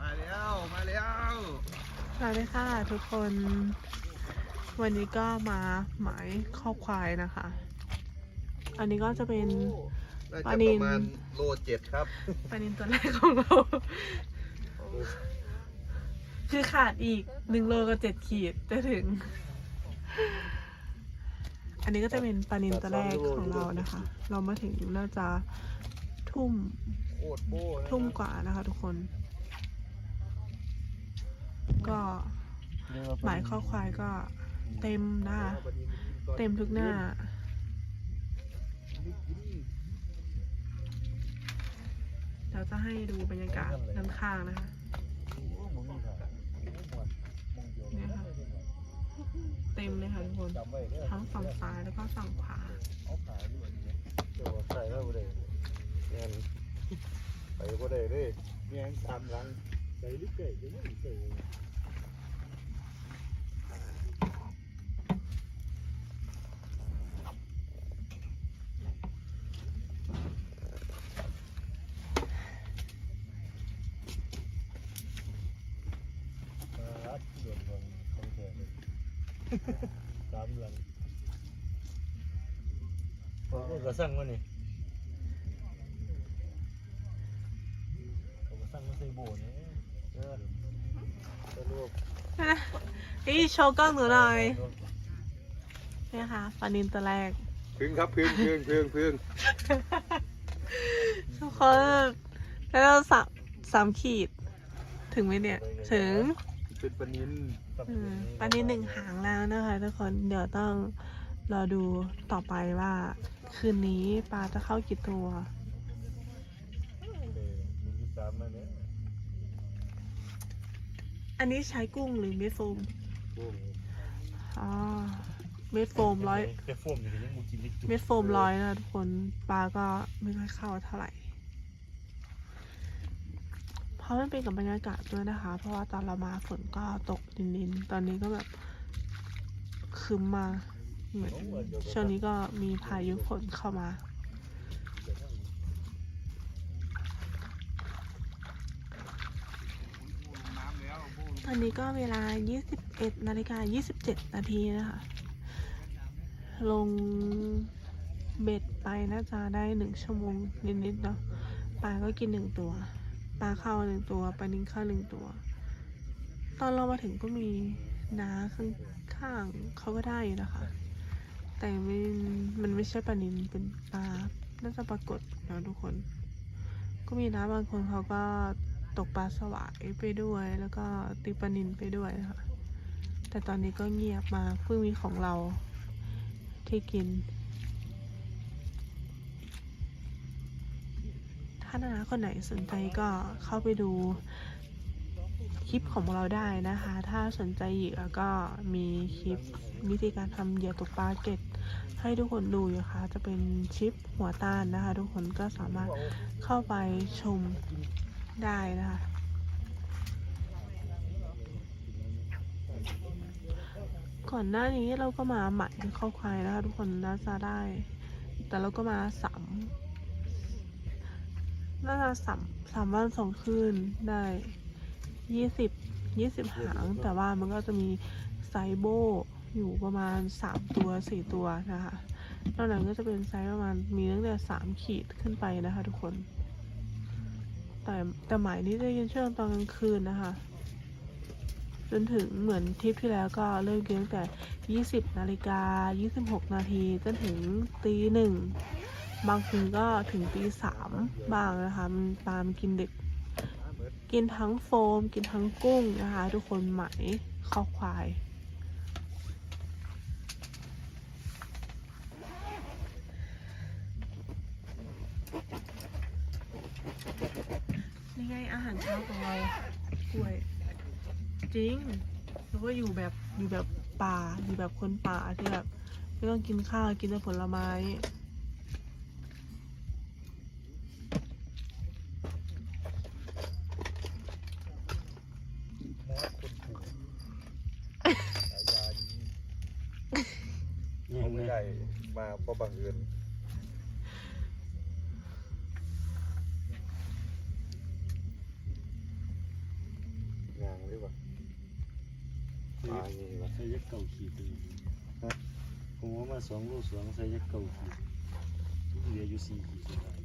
มาแล้วมาแล้วสวัสดีค่ะทุกคน วันนี้ก็มาหมายข้อควายนะคะ อันนี้ก็จะเป็น น่าปลาจะนิปล ระมาณโลเจ็ดครับปลานินตัวแรกของเรา คือขาดอีกหนึ่งโลกับเจ็ดขีดจะถึง อันนี้ก็จะเป็นปลานินตัวแรกของเรานะคะ เรามาถึงน่าจะทุ่ม โคตรโบนะทุ่มกว่านะคะทุกคน ก็หมายข้อควายก็เต็มนะคะ เต็มทุกหน้าเดี๋ยวจะให้ดูบรรยากาศด้านข้างนะคะเนี่ยค่ะเต็มเลยค่ะทุกคน ทั้งฝั่งซ้ายแล้วก็ฝั่งขวาใส่แล้วบ่ ไปบ่ได้เด้แม่งตามหลังใส่ลิเกจะไม่ใส่สามเดือนผมก็สั่งมานี่ ผมก็สั่งมาใส่โบนี่เออสรุปนี่โชว์กล้องหนูหน่อยเนี่ยค่ะปลานินตัวแรก พึ่งครับพึ่งพึ่งพึ่งพึ่งทุกคนแล้วเราสามสามขีด ถึงไหมเนี่ย ถึงเป็นปลานินอืมปลานินหนึ่งหางแล้วนะคะทุกคนเดี๋ยวต้องรอดูต่อไปว่า คืนนี้ปลาจะเข้ากี่ตัว เออมีที่สามมาเนี่ย อันนี้ใช้กุ้งหรือเม็ดโฟมโอ้อ๋อ เม็ดโฟมร้อยแค่โฟมอย่างนี้ยังมูกินไม่จุเม็ดโฟมร้อยนะทุกคนปลาก็ไม่ค่อยเข้าเท่าไหร่ เพราะมันเป็นกับบรรยากาศด้วยนะคะ เพราะว่าตอนเรามาฝนก็ตกดินๆ ตอนนี้ก็แบบครึมมาเหมือนช่วงนี้ก็มีพายุฝนเข้ามา ตอนนี้ก็เวลา 21นาฬิกา27 นาทีนะคะ ลงเบ็ดไปน่าจะได้หนึ่งชั่วโมงนิดๆเนาะ ปลาก็กินหนึ่งตัว ปลาเข้าหนึ่งตัว ปลานิ่งเข้าหนึ่งตัว ตอนเรามาถึงก็มีน้าข้างๆเขาก็ได้อยู่นะคะ แต่ไม่มันไม่ใช่ปลานินเป็นปลา น่าจะปรากฏนะทุกคน ก็มีน้าบางคนเขาก็ ตกปลาสวายไปด้วย แล้วก็ตีปนินไปด้วยนะคะ แต่ตอนนี้ก็เงียบมาเพิ่งมีของเราที่กิน ถ้านานาคนไหนสนใจก็เข้าไปดูคลิปของเราได้นะคะ ถ้าสนใจเหยื่อก็มีคลิปวิธีการทำเหยื่อตกปลาเก็ตให้ทุกคนดูอยู่ค่ะจะเป็นชิปหัวต้านนะคะ ทุกคนก็สามารถเข้าไปชม ได้นะคะ ก่อนหน้านี้เราก็มาหมัดเข้าควายนะคะ ทุกคนน่าจะได้ แต่เราก็มาสามน่าจะสามสามวันสองคืนได้ยี่สิบยี่สิบหาง แต่ว่ามันก็จะมีไซโบอยู่ประมาณสามตัวสี่ตัวนะคะนอกนั้นก็จะเป็นไซส์ประมาณมีตั้งแต่สามขีดขึ้นไปนะคะทุกคน แต่แต่หมายนี้จะยินช่วงตอนกลางคืนนะคะ จนถึงเหมือนทริปที่แล้วก็เริ่มกินตั้งแต่ 20 นาฬิกา 26 นาทีจนถึงตีหนึ่งบางคืนก็ถึงตีสามบางนะคะมันปามกินดึกกินทั้งโฟม กินทั้งกุ้งนะคะ ทุกคนไหมข้าวควาย นี่ไงอาหารเช้าของเรากล้วย จริงแล้วก็อยู่แบบอยู่แบบป่าอยู่แบบคนป่าที่แบบไม่ต้องกินข้าวกินแต่ผลไม้มอสคนผูกฉายาดีไม่ได้มาเพราะบังเอิญ ดีกว่าปลาดีกว่ะใส่ยักเก่าขีดเลยผมว่ามาสองลูกสองใส่ยักเก่าขีดเหลืออยู่สี่ขีดสุย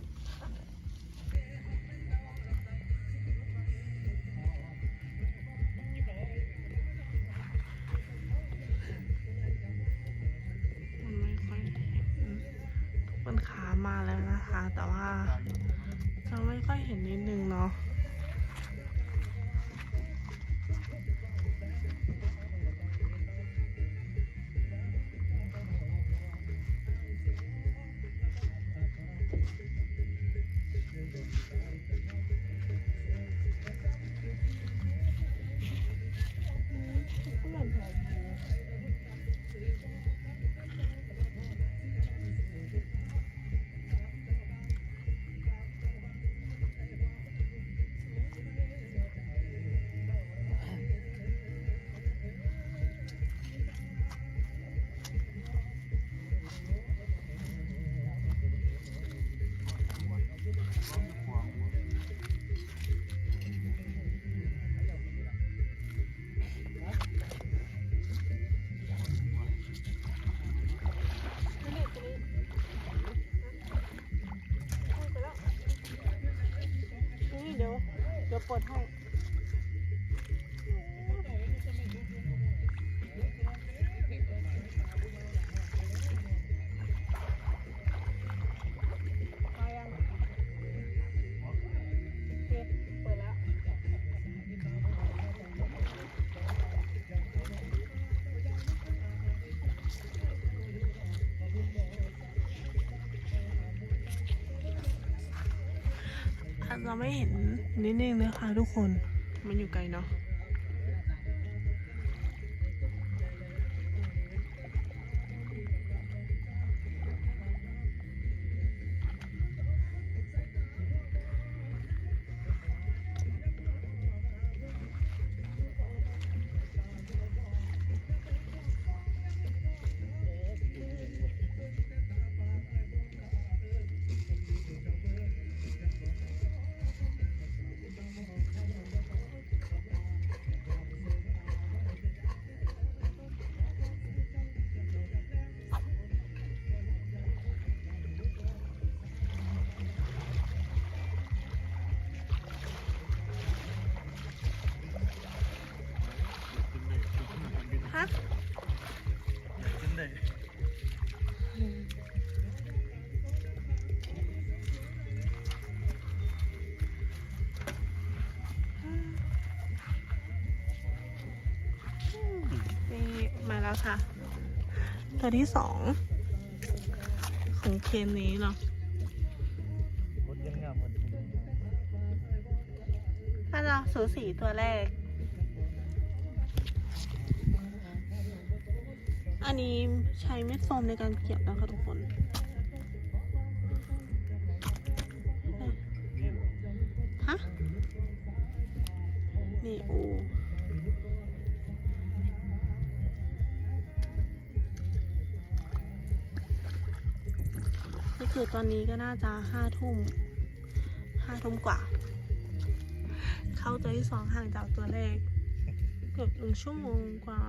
ดี๋ยวปลดให้ ราไม่เห็นนิดนึงนะคะทุกคน มันอยู่ไกลเนาะ มาแล้วค่ะ ตัวที่สองของเคนนี้เนาะถ้าเราสูสีตัวแรก อันนี้ใช้เม็ดโฟมในการเกี่ยวนะคะทุกคนฮะนี่โอ้ ก็คือตอนนี้ก็น่าจะห้าทุ่มห้าทุ่มกว่า เข้าตัวที่สองห่างจากตัวแรกเกือบหนึ่งชั่วโมงกว่า